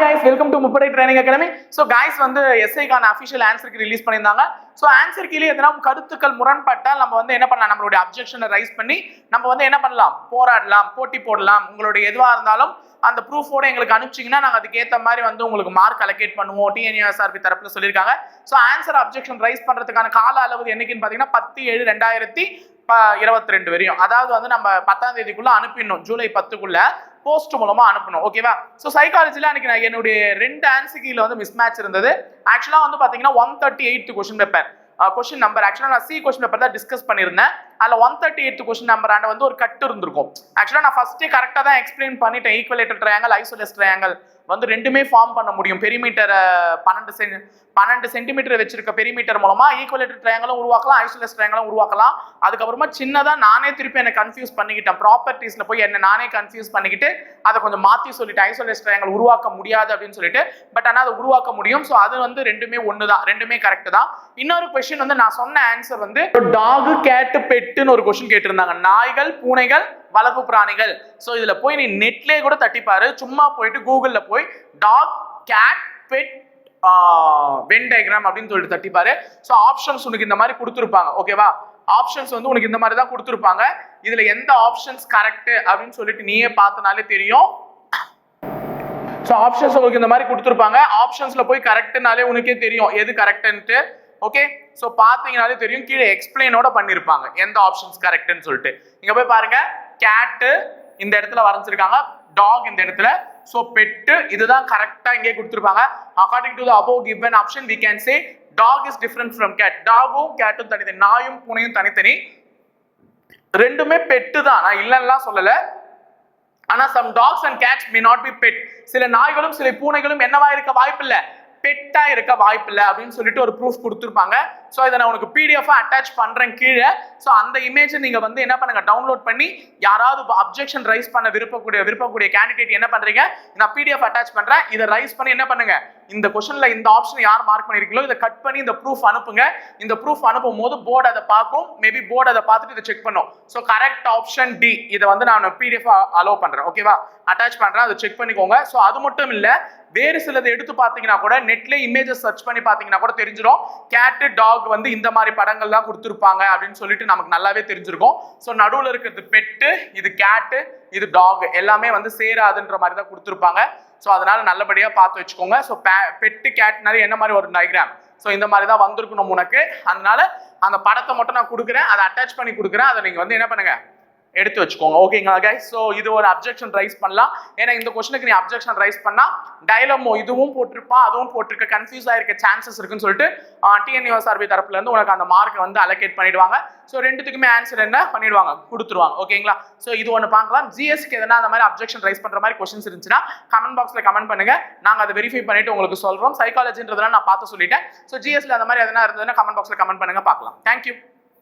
Training academy so guys வந்து எஸ்ஐக்கான official ஆன்சருக்கு ரிலீஸ் பண்ணியிருந்தாங்க. ஸோ ஆன்சர் கீழே எதனா கருத்துக்கள் முரண்பட்டால் நம்ம வந்து என்ன பண்ணலாம்? நம்மளுடைய அப்ஜெக்ஷனை ரைஸ் பண்ணி நம்ம வந்து என்ன பண்ணலாம்? போராடலாம் போட்டி போடலாம். உங்களுடைய எதுவாக இருந்தாலும் அந்த ப்ரூஃபோட எங்களுக்கு அனுப்பிச்சிங்கன்னா நாங்கள் அதுக்கேற்ற மாதிரி வந்து உங்களுக்கு மார்க் அலோகேட் பண்ணுவோம். டிஎன்ஏஎஸ்ஆர்பி தரப்பில் சொல்லியிருக்காங்க. ஸோ ஆன்சர் அப்ஜெக்ஷன் ரைஸ் பண்ணுறதுக்கான கால அளவு என்னைக்குன்னு பார்த்தீங்கன்னா பத்து ஏழு ரெண்டாயிரத்தி இருபத்தி ரெண்டு வரையும். அதாவது வந்து நம்ம பத்தாம் தேதிக்குள்ள அனுப்பிடணும். ஜூலை பத்துக்குள்ள போஸ்ட் மூலமா அனுப்பணும். ஓகேவா ஸோ சைக்காலஜில அன்னைக்கு நான் என்னுடைய ரெண்டு ஆன்சர் கீழ வந்து மிஸ் மேட்ச் இருந்தது ஆக்சுவலா வந்து பாத்தீங்கன்னா one thirty eight question paper question number ஆக்சுவலாக நான் சி கொஸ்டின் பேப்பர் தான் டிஸ்கஸ் பண்ணியிருந்தேன். அதில் one thirty eight question number ஆண்டு வந்து ஒரு கட்டு இருந்திருக்கும். ஆக்சுவலாக நான் ஃபஸ்ட்டு கரெக்டாக தான் எக்ஸ்பிளைன் பண்ணிட்டேன். ஈக்குவலேட்டர் ட்ரையாங்கல் ஐசோலேஸ் ட்ரையாங்கல் வந்து ரெண்டுமே ஃபார்ம் பண்ண முடியும். பெரிமீட்டரை பன்னெண்டு சென் பன்னெண்டு சென்டிமீட்டர் வச்சிருக்க பெரிமீட்டர் மூலமா ஈக்குவலேட்டர் ட்ரையாங்கலும் உருவாக்கலாம் ஐசோலஸ் ட்ரையாங்கலும் உருவாக்கலாம். அதுக்கப்புறமா சின்னதாக நானே திருப்பி என்னை கன்ஃபியூஸ் பண்ணிக்கிட்டேன். ப்ராப்பர்ட்டிஸில் போய் என்னை நானே கன்ஃபியூஸ் பண்ணிக்கிட்டு அதை கொஞ்சம் மாற்றி சொல்லிட்டு ஐசோலஸ் ட்ரையாங்கல் உருவாக்க முடியாது அப்படின்னு சொல்லிட்டு பட் ஆனால் அதை உருவாக்க முடியும். ஸோ அது வந்து ரெண்டுமே ஒன்று தான் ரெண்டுமே கரெக்ட் தான். இன்னொரு கொஸ்டின் வந்து நான் சொன்ன ஆன்சர் வந்து டாகு கேட்டு பெட்டுன்னு ஒரு கொஸ்டின் கேட்டிருந்தாங்க. நாய்கள் பூனைகள் வளர்ப்பு பிராணிகள். ஸோ இதில் போய் நீ நெட்லேயே கூட தட்டிப்பாரு. சும்மா போயிட்டு கூகுளில் போய் dog cat pet Venn diagram அப்படின்னு சொல்லிட்டு தட்டிப்பாரு. ஸோ ஆப்ஷன்ஸ் உனக்கு இந்த மாதிரி கொடுத்துருப்பாங்க. ஓகேவா ஆப்ஷன்ஸ் வந்து உனக்கு இந்த மாதிரி தான் கொடுத்துருப்பாங்க. இதில் எந்த ஆப்ஷன்ஸ் கரெக்டு அப்படின்னு சொல்லிட்டு நீயே பார்த்தனாலே தெரியும். ஸோ ஆப்ஷன்ஸ் உங்களுக்கு இந்த மாதிரி கொடுத்துருப்பாங்க. ஆப்ஷன்ஸில் போய் கரெக்டுனாலே உனக்கே தெரியும். எது கரெக்டுன்ட்டு ஓகே ஸோ பார்த்தீங்கனாலே தெரியும். கீழே எக்ஸ்பிளைனோட பண்ணியிருப்பாங்க எந்த ஆப்ஷன்ஸ் கரெக்டுன்னு சொல்லிட்டு. இங்கே போய் பாருங்கள் கேட்டு இந்த இடத்துல வரைஞ்சிருக்காங்க டாக் இந்த இடத்துல. ஸோ பெட்டு இதுதான் கரெக்டாக இங்கே கொடுத்துருப்பாங்க. According to the above given option we can say dog is different from cat டாகும் கேட்டும் தனித்தனி நாயும் பூனையும் தனித்தனி. ரெண்டுமே பெட்டு தான். நான் இல்லைன்னா சொல்லலை. ஆனா some dogs and cats may not be pet சில நாய்களும் சில பூனைகளும் என்னவா இருக்க வாய்ப்பில்லை. பெட்டா இருக்க வாய்ப்பில்லை அப்படின்னு சொல்லிட்டு ஒரு ப்ரூஃப் கொடுத்துருப்பாங்க. ஸோ இதை நான் உனக்கு பிடிஎஃபாக அட்டாச் பண்ணுறேன் கீழே. ஸோ அந்த இமேஜை நீங்கள் வந்து என்ன பண்ணுங்க டவுன்லோட் பண்ணி யாராவது அப்ஜெக்ஷன் ரைஸ் பண்ண விருப்பக்கூடிய விருப்பக்கூடிய கேண்டிடேட் என்ன பண்ணுறீங்க நான் பிடிஎஃப் அட்டாச் பண்ணுறேன் இதை ரைஸ் பண்ணி என்ன பண்ணுங்க இந்த கொஷனில் இந்த ஆப்ஷன் யார் மார்க் பண்ணிருக்கீங்களோ இதை கட் பண்ணி இந்த ப்ரூஃப் அனுப்புங்க. இந்த ப்ரூஃப் அனுப்பும் போது போர்டு அதை பார்க்கும். மேபி போர்டு அதை பார்த்துட்டு இதை செக் பண்ணும். ஸோ கரெக்ட் ஆப்ஷன் டி இதை வந்து நான் பிடிஎஃப் அலோவ் பண்ணுறேன் ஓகேவா அட்டாச் பண்ணுறேன் அதை செக் பண்ணிக்கோங்க. ஸோ அது மட்டும் இல்லை வேறு சிலது எடுத்து பார்த்தீங்கன்னா கூட நெட்ல இமேஜஸ் சர்ச் பண்ணி பார்த்தீங்கன்னா கூட தெரிஞ்சிடும் கேட்டு டாக் வந்து இந்த மாதிரி படங்கள்லாம் கொடுத்துருப்பாங்க அப்படின்னு சொல்லிட்டு நமக்கு நல்லாவே தெரிஞ்சிருக்கும். ஸோ நடுவில் இருக்கிறது பெட்டு இது கேட்டு இது டாக் எல்லாமே வந்து சேராதுன்ற மாதிரி தான் கொடுத்துருப்பாங்க. ஸோ அதனால நல்லபடியாக பார்த்து வச்சுக்கோங்க. ஸோ பெட்டு கேட்னாலே என்ன மாதிரி ஒரு டயக்ராம் ஸோ இந்த மாதிரி தான் வந்திருக்கணும் உனக்கு. அதனால அந்த படத்தை மட்டும் நான் கொடுக்குறேன். அதை அட்டாச் பண்ணி கொடுக்குறேன். அதை நீங்கள் வந்து என்ன பண்ணுங்க? எடுத்து வச்சுக்கோங்க. ஓகேங்களா கைஸ் ஸோ இது ஒரு அப்ஜெக்ஷன் ரைஸ் பண்ணலாம். ஏன்னா இந்த கொஸ்டினுக்கு நீ அப்ஜெக்ஷன் ரைஸ் பண்ணா டைலமோ இதுவும் போட்டிருப்பா அதுவும் போட்டிருக்க கன்ஃபியூஸ் ஆயிருக்க சான்சஸ் இருக்குன்னு சொல்லிட்டு டிஎன்யூஎஸ்ஆர்பி தரப்புல இருந்து உனக்கு அந்த மார்க்கை வந்து அலோகேட் பண்ணிடுவாங்க. ஸோ ரெண்டுத்துக்குமே ஆன்சர் என்ன? பண்ணிடுவாங்க. கொடுத்துருவாங்க. ஓகேங்களா ஸோ இது ஒன்று பார்க்கலாம். ஜிஎஸ்க்கு எதனா அந்த மாதிரி அப்ஜெக்ஷன் ரைஸ் பண்ணுற மாதிரி கொஸ்டின்ஸ் இருந்துச்சுன்னா கமெண்ட் பாக்ஸில் கமெண்ட் பண்ணுங்க. நாங்கள் அதை வெரிஃபை பண்ணிட்டு உங்களுக்கு சொல்கிறோம் சைக்காலஜின்றதெல்லாம் நான் பார்த்து சொல்லிட்டேன். ஸோ ஜிஎஸ்ல அந்த மாதிரி எதனா இருந்ததுன்னா கமெண்ட் பாக்ஸில் கமெண்ட் பண்ணுங்க பார்க்கலாம். தேங்க்யூ